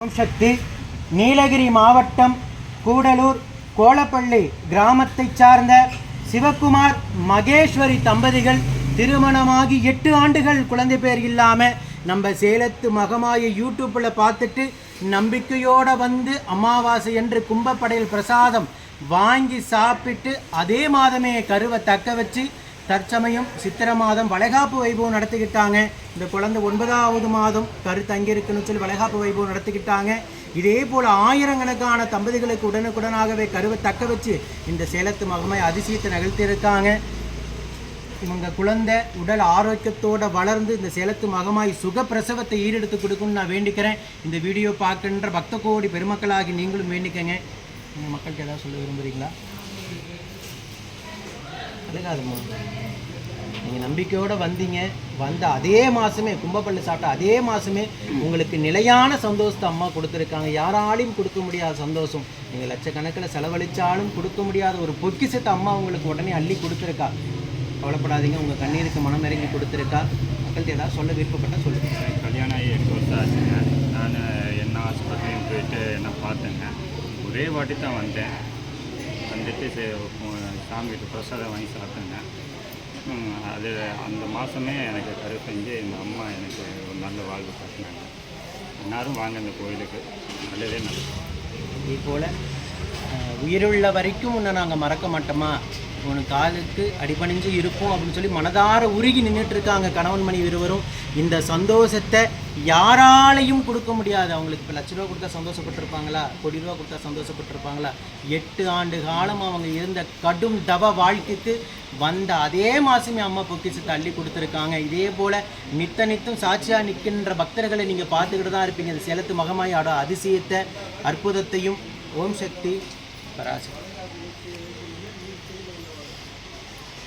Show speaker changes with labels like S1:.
S1: வம்சத்து சக்தி நீலகிரி மாவட்டம் கூடலூர் கோலப்பள்ளி கிராமத்தைச் சார்ந்த சிவக்குமார் மகேஸ்வரி தம்பதிகள் திருமணமாகி எட்டு ஆண்டுகள் குழந்தை பேர் இல்லாமல் நம்ம சேலத்து மகமாய யூடியூப்பில் பார்த்துட்டு நம்பிக்கையோடு வந்து அமாவாசை என்று கும்பப்படையில் பிரசாதம் வாங்கி சாப்பிட்டு அதே மாதமே கருவை தக்க வச்சு தற்சமயம் சித்திர மாதம் வளைகாப்பு வைபவம் நடத்திக்கிட்டாங்க. இந்த குழந்தை ஒன்பதாவது மாதம் கரு தங்கியிருக்குன்னு சொல்லி வளைகாப்பு வைபவம் நடத்திக்கிட்டாங்க. இதே போல் ஆயிரக்கணக்கான தம்பதிகளுக்கு உடனுக்குடனாகவே கருவை தக்க வச்சு இந்த சேலத்து மகமை அதிசயத்தை நிகழ்த்தியிருக்காங்க இவங்க குழந்தை உடல் ஆரோக்கியத்தோடு வளர்ந்து இந்த சேலத்து மகமாய் சுகப்பிரசவத்தை ஈரெடுத்து கொடுக்கும்னு நான் வேண்டிக்கிறேன். இந்த வீடியோ பார்க்கின்ற பக்த கோடி பெருமக்களாகி நீங்களும் வேண்டிக்கங்க. நீங்கள் மக்களுக்கு ஏதாவது சொல்ல விரும்புகிறீங்களா அழுகாதுமா நீங்கள் நம்பிக்கையோடு வந்தீங்க. வந்த அதே மாதமே கும்பப்பள்ளி சாப்பிட்ட அதே மாதமே உங்களுக்கு நிலையான சந்தோஷத்தை அம்மா கொடுத்துருக்காங்க. யாராலையும் கொடுக்க முடியாத சந்தோஷம். நீங்கள் லட்சக்கணக்கில் செலவழித்தாலும் கொடுக்க முடியாத ஒரு பொக்கிஷத்தை அம்மா உங்களுக்கு உடனே அள்ளி கொடுத்துருக்கா. கவலைப்படாதீங்க. உங்கள் கண்ணீருக்கு மனம் இறங்கி கொடுத்துருக்கா. மக்கள்கிட்ட ஏதாவது சொல்ல விருப்பப்பட்டால் சொல்லுங்கள்
S2: எனக்கு கல்யாணம் ஆகி எட்டு வருஷம் ஆச்சுங்க. நான் என்ன ஆஸ்பத்திரியும் போயிட்டு என்ன பார்த்தேங்க. ஒரே வாட்டி தான் வந்தேன். வந்துட்டு சாமிக்கிட்ட பிரசாதம் வாங்கி சாப்பிட்டேங்க. அது அந்த மாதமே எனக்கு கரு செஞ்சு அம்மா எனக்கு ஒரு நல்ல வாழ்வு காட்டினாங்க. எல்லாரும் வாங்க இந்த கோயிலுக்கு. நல்லதே நல்லது
S1: இதே போல் உயிருள்ள வரைக்கும் உன்னை நாங்கள் மறக்க மாட்டோமா? உன் காலுக்கு அடிபணிஞ்சு இருப்போம் அப்படின்னு சொல்லி மனதார உருகி நின்றுட்டு இருக்காங்க கணவன் மணி இருவரும். இந்த சந்தோஷத்தை யாராலையும் கொடுக்க முடியாது. அவங்களுக்கு இப்போ லட்ச ரூபா கொடுத்தா சந்தோஷப்பட்டிருப்பாங்களா? கோடி ரூபா கொடுத்தா சந்தோஷப்பட்டிருப்பாங்களா? எட்டு ஆண்டு காலம் அவங்க இருந்த கடும் தவ வாழ்க்கைக்கு வந்த அதே மாதமே அம்மா பொக்கிஷத்தை அள்ளி கொடுத்துருக்காங்க. இதே போல் நித்த நித்தம் சாட்சியாக நிற்கின்ற பக்தர்களை நீங்கள் பார்த்துக்கிட்டு தான் இருப்பீங்க. இந்த சேலத்து மகமாயோட அதிசயத்தை அற்புதத்தையும் ஓம் சக்தி ખરા છે.